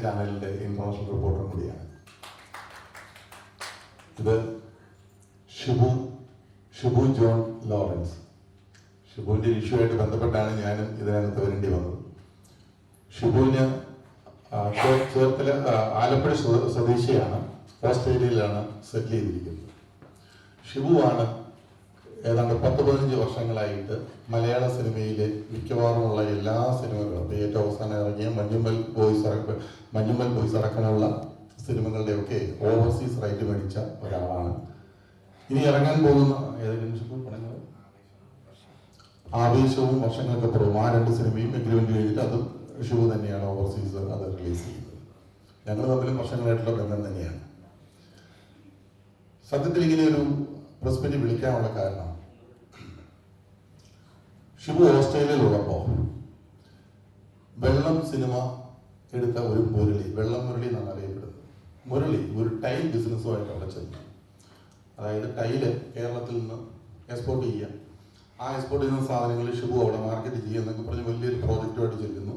ചാനലിന്റെ information reporter കൂടിയാണ്. ഇത് ഷിബു ഷിബു ജോൺ ലോറൻസ്. ഷിബുവിന്റെ ഇഷ്യൂമായിട്ട് ബന്ധപ്പെട്ടാണ് ഞാനും ഇതിനകത്ത് വരേണ്ടി വന്നത്. ഷിബുവിന് ചേർത്തല ആലപ്പുഴ സ്വ- സ്വദേശിയാണ്. ഓസ്ട്രേലിയയിലാണ് സെറ്റിൽ ചെയ്തിരിക്കുന്നത്. ഷിബുവാണ് ഏതാണ്ട് പത്ത് പതിനഞ്ച് വർഷങ്ങളായിട്ട് മലയാള സിനിമയിലെ മിക്കവാറുമുള്ള എല്ലാ സിനിമകളും ഏറ്റവും അവസാനം ഇറങ്ങിയ മഞ്ഞുമ്മൽ ബോയ്സ് അടക്കം മഞ്ഞുമ്മൽ ബോയ്സ് അടക്കമുള്ള സിനിമകളുടെയൊക്കെ ഓവർസീസ് റൈറ്റ് മേടിച്ച ഒരാളാണ്. ഇനി ഇറങ്ങാൻ പോകുന്ന ഏതെങ്കിലും പടങ്ങൾ? ആവേശവും വർഷങ്ങൾക്ക് അപ്പുറവും. ആ രണ്ട് സിനിമയും എഗ്രിമെന്റ് കഴിഞ്ഞിട്ട് അതും ഷൂ തന്നെയാണ് ഓവർസീസ് അത് റിലീസ് ചെയ്യുന്നത്. ഞങ്ങൾ തമ്മിലും വർഷങ്ങളായിട്ടുള്ള ബന്ധം തന്നെയാണ്. സത്യത്തിൽ ഇങ്ങനെ ഒരു മീറ്റ് വിളിക്കാനുള്ള കാരണം. ഷിബു ഓസ്ട്രേലിയയിലുള്ളപ്പോൾ വെള്ളം സിനിമ എടുത്ത ഒരു മുരളി വെള്ളം മുരളി എന്നാണ് അറിയപ്പെടുന്നത്. മുരളി ഒരു ടൈൽ ബിസിനസ്സുമായിട്ട് അവിടെ ചെന്നു അതായത് ടൈൽ കേരളത്തിൽ നിന്ന് എക്സ്പോർട്ട് ചെയ്യുക. ആ എക്സ്പോർട്ട് ചെയ്യുന്ന സാധനങ്ങൾ ഷിബു അവിടെ മാർക്കറ്റ് ചെയ്യുക എന്നൊക്കെ പറഞ്ഞ് വലിയൊരു പ്രോജക്റ്റുമായിട്ട് ചെല്ലുന്നു.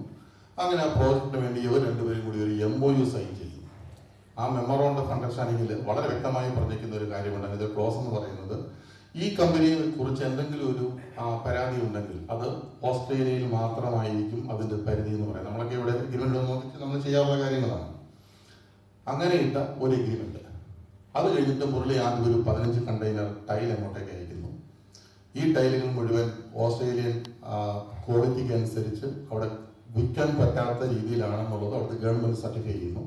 അങ്ങനെ ആ പ്രോജക്റ്റിന് വേണ്ടി ഇവർ രണ്ടുപേരും കൂടി ഒരു എം ഒ യു സൈൻ ചെയ്യും ആ മെമ്മറോണ്ട് അണ്ടർസ്റ്റാൻഡിങ്ങിൽ വളരെ വ്യക്തമായി പറഞ്ഞിരിക്കുന്ന ഒരു കാര്യമുണ്ട് അതിന്റെ ക്ലോസ് എന്ന് പറയുന്നത് ഈ കമ്പനിയെ കുറിച്ച് എന്തെങ്കിലും ഒരു പരാതി ഉണ്ടെങ്കിൽ അത് ഓസ്ട്രേലിയയിൽ മാത്രമായിരിക്കും അതിന്റെ പരിധി എന്ന് പറയുന്നത്. നമ്മളൊക്കെ ഇവിടെ എഗ്രിമെന്റ് നോക്കി നമ്മൾ ചെയ്യാവുന്ന കാര്യങ്ങളാണ്. അങ്ങനെ ഒരു എഗ്രിമെന്റ് അത് കഴിഞ്ഞിട്ട് മുരളി ആദ്യം ഒരു പതിനഞ്ച് കണ്ടെയ്നർ ടൈൽ അങ്ങോട്ടേക്ക് അയക്കുന്നു. ഈ ടൈലുകൾ മുഴുവൻ ഓസ്ട്രേലിയൻ ക്വാളിറ്റിക്ക് അനുസരിച്ച് അവിടെ വിൽക്കാൻ പറ്റാത്ത രീതിയിലാണെന്നുള്ളത് അവിടുത്തെ ഗവൺമെന്റ് സർട്ടിഫൈ ചെയ്യുന്നു.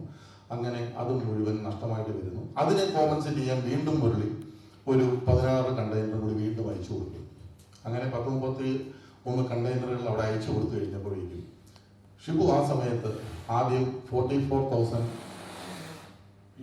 അങ്ങനെ അത് മുഴുവൻ നഷ്ടമായിട്ട് വരുന്നു. അതിനെ കോമ്പൻസേറ്റ് ചെയ്യാൻ വീണ്ടും മുരളി ഒരു പതിനാറ് കണ്ടെയ്നർ കൂടി വീണ്ടും അയച്ചു കൊടുത്തു. അങ്ങനെ പത്ത് മുപ്പത്തി മൂന്ന് കണ്ടെയ്നറുകൾ അവിടെ അയച്ചു കൊടുത്തു കഴിഞ്ഞപ്പോഴേക്കും ഷിബു ആ സമയത്ത് ആദ്യം forty four thousand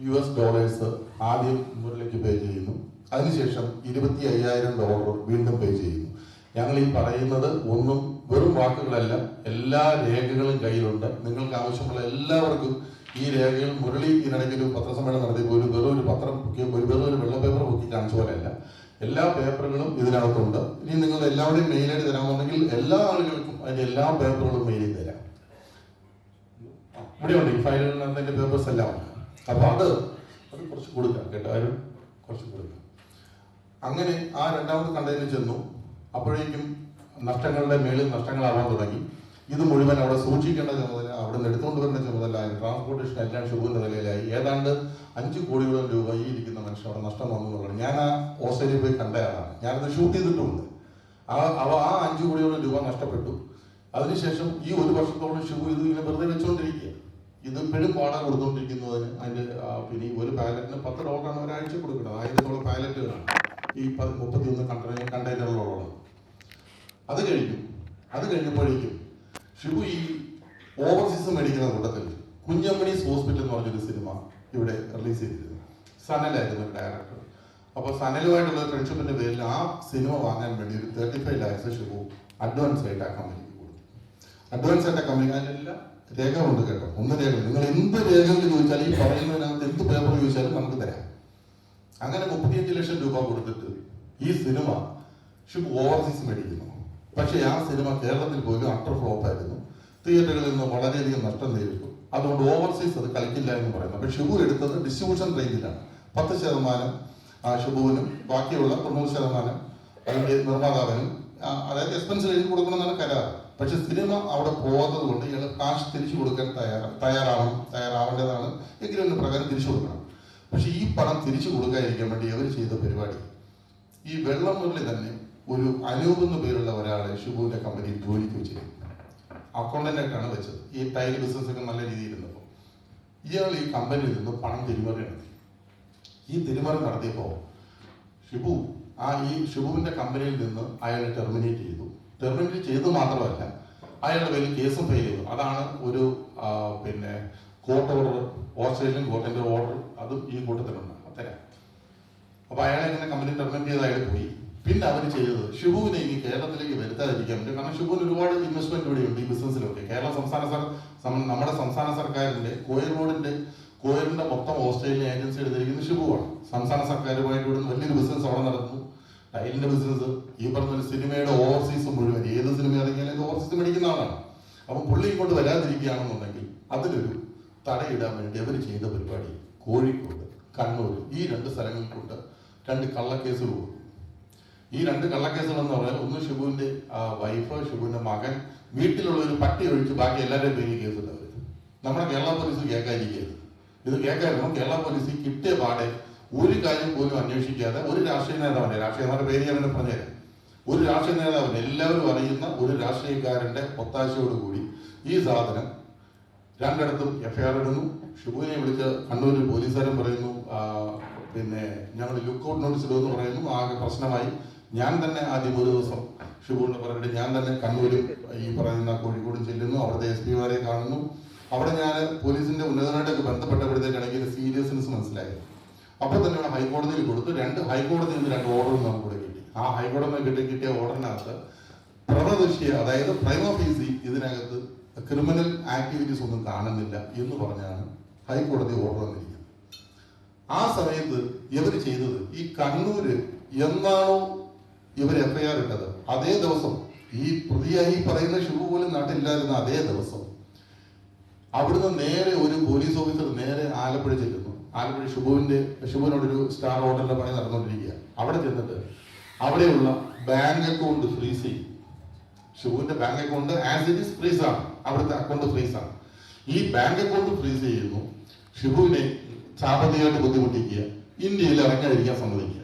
U S dollars ആദ്യം മുരളിക്ക് പേ ചെയ്യുന്നു. അതിനുശേഷം ഇരുപത്തി അയ്യായിരം ഡോളർ വീണ്ടും പേ ചെയ്യുന്നു. ഞങ്ങൾ ഈ പറയുന്നത് ഒന്നും വെറും വാക്കുകളല്ല. എല്ലാ രേഖകളും കയ്യിലുണ്ട്. നിങ്ങൾക്ക് ആവശ്യമുള്ള എല്ലാവർക്കും ഈ രേഖകൾ മുരളി ഇതിനിടയ്ക്ക് ഒരു പത്രസമ്മേളനം നടത്തിയപ്പോൾ ഒരു വെറും ഒരു പത്രം ഒരു വെറും ഒരു വെള്ള പേപ്പർ പൊക്കി കാണിച്ച പോലെയല്ല. എല്ലാ പേപ്പറുകളും ഇതിനകത്തുണ്ട്. ഇനി നിങ്ങൾ എല്ലാവരുടെയും മെയിലായിട്ട് തരാമെന്നുണ്ടെങ്കിൽ എല്ലാ ആളുകൾക്കും അതിന്റെ എല്ലാ പേപ്പറുകളും മെയിൽ ചെയ്ത് തരാം. ഇവിടെ ഉണ്ട് ഈ ഫയലിനകത്ത് പേപ്പേഴ്സ് എല്ലാം ഉണ്ട്. അപ്പൊ അത് അത് കുറച്ച് കൊടുക്കാം കേട്ടോ. ആരും കുറച്ച് കൊടുക്കാം. അങ്ങനെ ആ രണ്ടാമത് കണ്ടെയ്നർ ചെന്നു. അപ്പോഴേക്കും നഷ്ടങ്ങളുടെ മേളിൽ നഷ്ടങ്ങളാവാൻ തുടങ്ങി. ഇത് മുഴുവൻ അവിടെ സൂക്ഷിക്കേണ്ട ചുമതല അവിടെ നിന്ന് എടുത്തുകൊണ്ട് വരേണ്ട ചുമതല ട്രാൻസ്പോർട്ടേഷൻ എല്ലാം ഷുഗറിന്റെ നിലയിലായി. ഏതാണ്ട് അഞ്ച് കോടിയോളം രൂപ ഈ ഇരിക്കുന്ന മനുഷ്യൻ അവിടെ നഷ്ടം വന്നു എന്നുള്ളത് ഞാൻ ആ ഓസ്ട്രേലിയയിൽ പോയി കണ്ടയാളാണ് ഞാനത് ഷൂട്ട് ചെയ്തിട്ടുണ്ട്. ആ അവ ആ അഞ്ച് കോടിയോളം രൂപ നഷ്ടപ്പെട്ടു. അതിനുശേഷം ഈ ഒരു വർഷത്തോളം ഷൂ ഇത് ഇങ്ങനെ വെറുതെ വെച്ചുകൊണ്ടിരിക്കുക ഇത് ഇപ്പോഴും പാടാൻ കൊടുത്തുകൊണ്ടിരിക്കുന്നതിന് അതിന്റെ പിന്നെ ഒരു പാലറ്റിന് പത്ത് ഡോളറാണ് ഒരാഴ്ച കൊടുക്കുന്നത്. ആയിരത്തോളം പാലറ്റുകളാണ്. ഈ മുപ്പത്തി കണ്ടെയ്നർ കണ്ടെയ്നറുകളുള്ളത് അത് കഴിഞ്ഞു. അത് കഴിഞ്ഞപ്പോഴേക്കും ഷിബു ഈ ഓവർസീസ് മേടിക്കുന്ന കൂട്ടത്തിൽ കുഞ്ഞമ്മണീസ് ഹോസ്പിറ്റൽ എന്ന് പറഞ്ഞൊരു സിനിമ ഇവിടെ റിലീസ് ചെയ്തിരുന്നു. സനലായിരുന്നു ഡയറക്ടർ അപ്പോൾ സനലുമായിട്ടുള്ള ഫ്രണ്ട്ഷിപ്പിന്റെ പേരിൽ ആ സിനിമ വാങ്ങാൻ വേണ്ടി ഒരു thirty five lakhs Shibu advance ആയിട്ട് ആ കമ്പനിക്ക് കൊടുത്തു. അഡ്വാൻസ് ആയിട്ട് ആ കമ്പനി രേഖ ഉണ്ട് കേട്ടോ. ഒന്ന് രേഖ നിങ്ങൾ എന്ത് രേഖകൾ ചോദിച്ചാലും ഈ പറയുന്നതിനകത്ത് എന്ത് പേപ്പർ ചോദിച്ചാലും നമുക്ക് തരാം. അങ്ങനെ മുപ്പത്തിയഞ്ച് ലക്ഷം രൂപ കൊടുത്തിട്ട് ഈ സിനിമ ഷിബു ഓവർസീസ് മേടിക്കുന്നു. പക്ഷേ ആ സിനിമ കേരളത്തിൽ പോലും ഫ്ലോപ്പ് ആയിരുന്നു. തിയേറ്ററുകളിൽ നിന്ന് വളരെയധികം നഷ്ടം നേരിട്ടു. അതുകൊണ്ട് ഓവർസീസ് അത് കളിക്കില്ല എന്ന് പറയുന്നു. പക്ഷെ ഷിബു എടുത്തത് ഡിസ്ട്രിബ്യൂഷൻ റേഞ്ചിലാണ് പത്ത് ശതമാനം ഷിബുവിനും ബാക്കിയുള്ള തൊണ്ണൂറ് ശതമാനം അതിന്റെ നിർമ്മാതാവിനും അതായത് എക്സ്പെൻസ് എഴുതി കൊടുക്കണമെന്നാണ് കരാർ. പക്ഷെ സിനിമ അവിടെ പോകാത്തത് കൊണ്ട് ഇയാൾ കാശ് തിരിച്ചു കൊടുക്കാൻ തയ്യാറ തയ്യാറാവണം തയ്യാറാവേണ്ടതാണ്. എങ്കിലും പ്രകാരം തിരിച്ചു കൊടുക്കണം. പക്ഷെ ഈ പണം തിരിച്ചു കൊടുക്കാതിരിക്കാൻ വേണ്ടി അവർ ചെയ്ത പരിപാടി. ഈ വെള്ളം മുരളി തന്നെ ഒരു അനൂപ് എന്ന പേരുള്ള ഒരാളെ ഷിബുവിന്റെ കമ്പനിയിൽ ജോലിക്ക് വെച്ചിരുന്നു അക്കൗണ്ടന്റായിട്ടാണ് വെച്ചത്. ഈ ടൈൽ ബിസിനസ് ഒക്കെ നല്ല രീതിയിൽ ഇരുന്നപ്പോൾ ഇയാൾ ഈ കമ്പനിയിൽ നിന്ന് പണം തിരിമറി നടത്തി. ഈ തിരിമറി നടത്തിയപ്പോൾ ഷിബു ആ ഈ ഷിബുവിന്റെ കമ്പനിയിൽ നിന്ന് അയാളെ ടെർമിനേറ്റ് ചെയ്തു. ടെർമിനേറ്റ് ചെയ്തു മാത്രമല്ല അയാളുടെ പേരിൽ കേസും ഫെയിൽ ചെയ്തു. അതാണ് ഒരു പിന്നെ കോർട്ട് ഓർഡർ ഓസ്ട്രേലിയൻ കോർട്ടിന്റെ ഓർഡർ അതും ഈ കൂട്ടത്തിലുണ്ട്. അത്തരം അപ്പൊ അയാളെ ഇങ്ങനെ കമ്പനി ടെർമിനേറ്റ് ചെയ്ത് അയാൾ പോയി. പിന്നെ അവർ ചെയ്തത് ഷിബുവിനെ ഇനി കേരളത്തിലേക്ക് വരുത്താതിരിക്കാൻ പറ്റും. കാരണം ഷിബുവിന് ഒരുപാട് ഇൻവെസ്റ്റ്മെന്റ് ഇവിടെയുണ്ട് ഈ ബിസിനസ്സിലൊക്കെ കേരള സംസ്ഥാന സർ നമ്മുടെ സംസ്ഥാന സർക്കാരിന്റെ കോയർ റോഡിന്റെ കോയറിന്റെ മൊത്തം ഓസ്ട്രേലിയൻ ഏജൻസി എടുത്തിരിക്കുന്നത് ഷിബുവാണ് സംസ്ഥാന സർക്കാരുമായിട്ട് ഇവിടുന്ന് വലിയൊരു ബിസിനസ് അവിടെ നടന്നു ടൈലിന്റെ ബിസിനസ് ഈ പറഞ്ഞ സിനിമയുടെ ഓവർസീസ് മുഴുവൻ. ഏത് സിനിമ ഇറങ്ങിയാലും ഓവർസീസ് മേടിക്കുന്ന ആളാണ്. അപ്പൊ പുള്ളി ഇങ്ങോട്ട് വരാതിരിക്കുകയാണെന്നുണ്ടെങ്കിൽ അതിലൊരു തടയിടാൻ വേണ്ടി അവർ ചെയ്ത പരിപാടി കോഴിക്കോട് കണ്ണൂർ ഈ രണ്ട് സ്ഥലങ്ങളിൽ കൊണ്ട് രണ്ട് കള്ളക്കേസുകൾ കൊടുത്തു ഈ രണ്ട് കള്ളക്കേസുകൾ എന്ന് പറഞ്ഞാൽ ഒന്ന് ഷിബുവിന്റെ വൈഫ് ഷിബുവിന്റെ മകൻ വീട്ടിലുള്ള ഒരു പട്ടി ഒഴിച്ച് ബാക്കി എല്ലാവരുടെയും പേര് കേസുണ്ട് നമ്മുടെ കേരള പോലീസ് കേൾക്കാതിരിക്കരുത്. ഇത് കേൾക്കായിരുന്നു. കേരള പോലീസ് കിട്ടിയ പാടെ ഒരു കാര്യം പോലും അന്വേഷിക്കാതെ ഒരു രാഷ്ട്രീയ നേതാവിന്റെ രാഷ്ട്രീയ നേതാവിന്റെ പേര് ഞാൻ പറഞ്ഞുതരാം. ഒരു രാഷ്ട്രീയ നേതാവിന് എല്ലാവരും അറിയുന്ന ഒരു രാഷ്ട്രീയക്കാരന്റെ ഒത്താശയോടുകൂടി ഈ സാധനം രണ്ടിടത്തും എഫ്ഐആർ ഇടുന്നു. ഷിബുവിനെ വിളിച്ച് കണ്ണൂരിൽ പോലീസുകാരൻ പറയുന്നു പിന്നെ ഞങ്ങൾ ലുക്ക് ഔട്ട് നോട്ടീസ് ഇടുമെന്ന് പറയുന്നു. ആകെ പ്രശ്നമായി. ഞാൻ തന്നെ ആദ്യം ഒരു ദിവസം ഷിബുവിനെ പറഞ്ഞിട്ട് ഞാൻ തന്നെ കണ്ണൂരും ഈ പറയുന്ന കോഴിക്കോടും ചെല്ലുന്നു അവിടുത്തെ എസ് പിമാരെ കാണുന്നു. അവിടെ ഞാൻ പോലീസിന്റെ ഉന്നതനായിട്ടൊക്കെ ബന്ധപ്പെട്ടപ്പോഴത്തേക്കാണ് എനിക്ക് സീരിയസ്നെസ് മനസ്സിലായി. അപ്പോൾ തന്നെ ഹൈക്കോടതിയിൽ കൊടുത്തു. രണ്ട് ഹൈക്കോടതിയിൽ നിന്ന് രണ്ട് ഓർഡർ നമുക്ക് കൂടെ കിട്ടി. ആ ഹൈക്കോടതി കിട്ടി കിട്ടിയ ഓർഡറിനകത്ത് പ്രഥദൃഷ്ടിയ അതായത് പ്രൈമ ഫീസി ഇതിനകത്ത് ക്രിമിനൽ ആക്ടിവിറ്റീസ് ഒന്നും കാണുന്നില്ല എന്ന് പറഞ്ഞാണ് ഹൈക്കോടതി ഓർഡർ വന്നിരിക്കുന്നത്. ആ സമയത്ത് ഇവർ ചെയ്തത് ഈ കണ്ണൂര് എന്നാണോ ഇവർ എഫ്ഐആർ ഇട്ടത്. അതേ ദിവസം ഈ പ്രതിയായി പറയുന്ന ഷിബു പോലും നാട്ടിലില്ലായിരുന്ന അതേ ദിവസം അവിടുന്ന് നേരെ ഒരു പോലീസ് ഓഫീസർ നേരെ ആലപ്പുഴ ചെല്ലുന്നു. ആലപ്പുഴ ഷിബുവിന്റെ ഷിബുവിനോടൊരു സ്റ്റാർ ഹോട്ടലിന്റെ പണി നടന്നുകൊണ്ടിരിക്കുക അവിടെ ചെന്നിട്ട് അവിടെയുള്ള ബാങ്ക് അക്കൗണ്ട് ഫ്രീസ് ചെയ്യും. ഷിബുവിന്റെ bank account as it is freeze ആണ്. അവിടുത്തെ അക്കൗണ്ട് ഫ്രീസ് ആണ്. ഈ ബാങ്ക് അക്കൗണ്ട് ഫ്രീസ് ചെയ്യുന്നു. ഷിബുവിനെ സാമ്പത്തികമായിട്ട് ബുദ്ധിമുട്ടിക്കുക. ഇന്ത്യയിൽ ഇറങ്ങാതിരിക്കാൻ സമ്മതിക്കുക.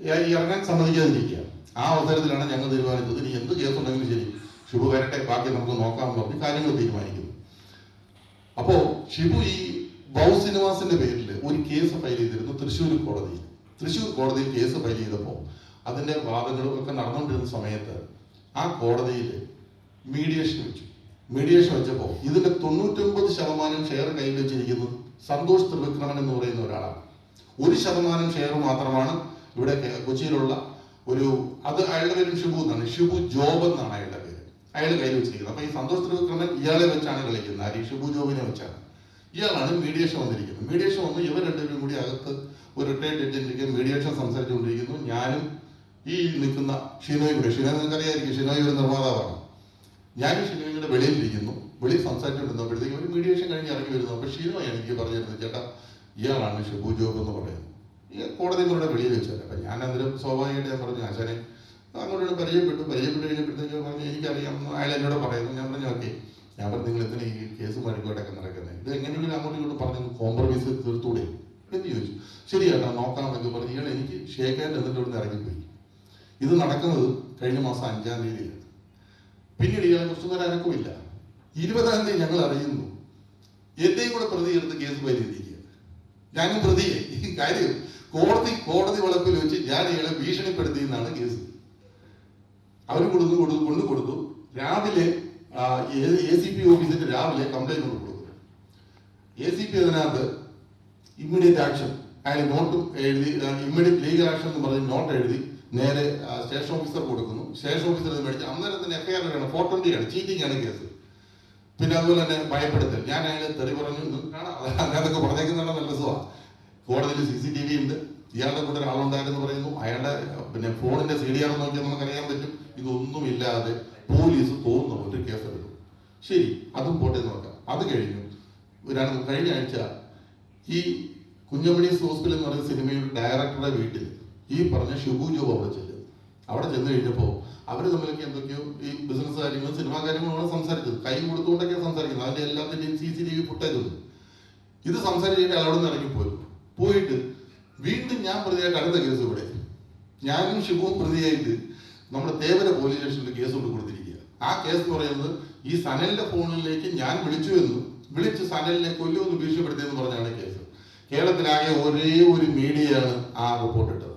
ഈ ഇറങ്ങാൻ സമ്മതിക്കാതിരിക്കുക. ആ അവസരത്തിലാണ് ഞങ്ങൾ തീരുമാനിച്ചത്. ഇനി എന്ത് കേസ് ഉണ്ടെങ്കിലും ശരി. ഷിബു വരട്ടെ ബാക്കി നമുക്ക് നോക്കാമെന്ന് പറഞ്ഞ് കാര്യങ്ങൾ തീരുമാനിക്കുന്നു. അപ്പോ ഷിബു ഈ ബൗ സിനിമാസിന്റെ പേരിൽ ഒരു കേസ് ഫയൽ ചെയ്തിരുന്നു തൃശ്ശൂർ കോടതിയിൽ. തൃശ്ശൂർ കോടതിയിൽ കേസ് ഫയൽ ചെയ്തപ്പോൾ അതിന്റെ വാദങ്ങളും ഒക്കെ നടന്നുകൊണ്ടിരുന്ന സമയത്ത് ആ കോടതിയിൽ മീഡിയേഷൻ വെച്ചു. മീഡിയേഷൻ വെച്ചപ്പോൾ ഇതിന്റെ തൊണ്ണൂറ്റൊമ്പത് ശതമാനം ഷെയർ കയ്യിൽ വെച്ചിരിക്കുന്നത് സന്തോഷ് ത്രിവിക്രമൻ എന്ന് പറയുന്ന ഒരാളാണ്. ഒരു ശതമാനം ഷെയർ മാത്രമാണ് ഇവിടെ കൊച്ചിയിലുള്ള ഒരു അത് അയാളുടെ പേര് ഷിബു എന്നാണ്. ഷിബു ജോബ് എന്നാണ് അയാളുടെ പേര്. അയാൾ കയ്യിൽ വെച്ചിരിക്കുന്നത് അപ്പൊ ഈ സന്തോഷ് ത്രിവിക്രമൻ ഇയാളെ വെച്ചാണ് കളിക്കുന്നത്. ആര്? ഷുബു ജോബിനെ വെച്ചാണ്. ഇയാളാണ് മീഡിയേഷൻ വന്നിരിക്കുന്നത്. മീഡിയേഷൻ വന്ന് ഇവർ രണ്ടുപേരും കൂടി അകത്ത് ഒരു റിട്ടയർഡ് ജഡ്ജിന്റെ മീഡിയേഷൻ സംസാരിച്ചുകൊണ്ടിരിക്കുന്നു. ഞാനും ഈ നിൽക്കുന്ന ഷിനോയും കൂടെ. നിങ്ങൾക്ക് അറിയായിരിക്കും ഷിനോയ് ഒരു നിർമ്മാതാവാണ്. ഞാൻ ഷിനോയും കൂടെ വെളിയിലിരിക്കുന്നു വെളിയിൽ സംസാരിച്ചുകൊണ്ടിരുന്നപ്പോഴത്തേക്കും ഒരു മീഡിയേഷൻ കഴിഞ്ഞ് ഇറങ്ങി വരുന്നു. അപ്പൊ ഷിനോയാണ് എനിക്ക് പറഞ്ഞിരുന്നത് ചേട്ടാ ഇയാളാണ് ഷിബു ജോബ് എന്ന് പറയുന്നത്. കോടതി മുരുടെ വെളിയിൽ വെച്ചത് അപ്പൊ ഞാൻ അന്നേരം സ്വാഭാവികമായിട്ട് ഞാൻ പറഞ്ഞു ആശാനെ അങ്ങോട്ട് പരിചയപ്പെട്ടു. പരിചയപ്പെട്ട് കഴിഞ്ഞപ്പോഴത്തേക്ക് പറഞ്ഞു എനിക്കറിയാം. അയാൾ എന്നോട് പറയുന്നു. ഞാൻ പറഞ്ഞു ഓക്കെ ഞാൻ പറഞ്ഞു നിങ്ങൾ എന്തിനാ ഈ കേസ് മഴിക്കോട്ടൊക്കെ നടക്കുന്നത് ഇത് എങ്ങനെയെങ്കിലും അങ്ങോട്ടും ഇങ്ങോട്ട് പറഞ്ഞു കോംപ്രമൈസ് തീർത്തൂടെ എന്ന് ചോദിച്ചു? ശരിയാണ് നോക്കാമെന്നൊക്കെ പറഞ്ഞു ഇയാൾ എനിക്ക് ഷേക്കാൻ എന്നിട്ട് ഇവിടെ ഇറങ്ങിപ്പോയി. ഇത് നടക്കുന്നത് കഴിഞ്ഞ മാസം അഞ്ചാം തീയതിയാണ്. പിന്നീട് ഇയാളെ കുറിച്ച് നേരം അനക്കുമില്ല ഇരുപതാം തീയതി ഞങ്ങൾ അറിയുന്നു. എന്റെയും കൂടെ പ്രതി എടുത്ത് കേസ് പരിഹരിക്കുക. ഞങ്ങൾ പ്രതിയെ കാര്യം കോടതി കോടതി വളപ്പിൽ വെച്ച് ഞാൻ ഇയാളെ ഭീഷണിപ്പെടുത്തി എന്നാണ് കേസ്. അവർ കൊടുത്തു കൊടുത്തു കൊണ്ടു കൊടുത്തു രാവിലെ എ സി പി ഓഫീസിന്റെ രാവിലെ കംപ്ലൈന്റ് കൊണ്ട് കൊടുത്തു എ സി പി അതിനകത്ത് ഇമ്മീഡിയറ്റ് ആക്ഷൻ അയാൾ നോട്ട് എഴുതി ഇമ്മീഡിയറ്റ് ലീഗൽ ആക്ഷൻ എന്ന് പറഞ്ഞ് നോട്ട് എഴുതി നേരെ സ്റ്റേഷൻ ഓഫീസർ കൊടുക്കുന്നു. സ്റ്റേഷൻ ഓഫീസർ ഇത് മേടിച്ച് അന്നേരം തന്നെ എഫ്ഐആർ ആണ് ഫോർ ട്വന്റി ആണ് ചീറ്റിംഗ് ആണ് കേസ്. പിന്നെ അതുപോലെ തന്നെ ഭയപ്പെടുത്തൽ. ഞാൻ അയാളെ തെറി പറഞ്ഞു "നിങ്ങൾക്ക് കാണാം. അതൊക്കെ പറഞ്ഞേക്കുന്നുള്ള നല്ല രസമാണ്. കോടതിയിൽ സി സി ടി വി ഉണ്ട്. ഇയാളുടെ കൂടെ ഒരാളുണ്ടായിരുന്നു പറയുന്നു. അയാളുടെ പിന്നെ ഫോണിന്റെ സി ഡി ആർ നോക്കിയാൽ നമുക്കറിയാൻ പറ്റും. ഇതൊന്നും ഇല്ലാതെ പോലീസ് തോന്നുന്നു ഒരു കേസെടുക്കും ശരി അതും പോട്ടെ നോക്കാം. അത് കഴിഞ്ഞു. ഒരാൾ കഴിഞ്ഞ ആഴ്ച ഈ കുഞ്ഞമണീസ് ഹോസ്പിറ്റൽ എന്ന് പറയുന്ന സിനിമയുടെ ഡയറക്ടറുടെ വീട്ടിൽ ഈ പറഞ്ഞ ഷിബു ജോബ് അവിടെ ചെല്ലും. അവിടെ ചെന്ന് കഴിഞ്ഞപ്പോൾ അവർ തമ്മിലൊക്കെ എന്തൊക്കെയോ ഈ ബിസിനസ് കാര്യങ്ങളും സിനിമാ കാര്യങ്ങളുമാണ് സംസാരിച്ചത്. കൈ കൊടുത്തുകൊണ്ടൊക്കെയാണ് സംസാരിക്കുന്നത്. അതിന്റെ എല്ലാത്തിന്റെയും C C T V footage ഉണ്ട്. ഇത് സംസാരിച്ചിട്ട് അവിടെ നിന്ന് ഇറങ്ങിപ്പോയി. പോയിട്ട് വീണ്ടും ഞാൻ പ്രതിയായിട്ട് അടുത്ത കേസ് ഇവിടെ. ഞാനും ശിവവും പ്രതിയായിട്ട് നമ്മുടെ തേവര പോലീസ് സ്റ്റേഷനിൽ കേസ് കൊണ്ട് കൊടുത്തിരിക്കുക. ആ കേസ് എന്ന് പറയുന്നത് ഈ സനലിന്റെ ഫോണിലേക്ക് ഞാൻ വിളിച്ചു എന്നും വിളിച്ച് സനലിനെ കൊല്ലുമെന്ന് ഭീഷണിപ്പെടുത്തിയെന്ന് പറഞ്ഞാണ് കേസ്. കേരളത്തിലാകെ ഒരേ ഒരു മീഡിയയാണ് ആ റിപ്പോർട്ട് ഇട്ടത്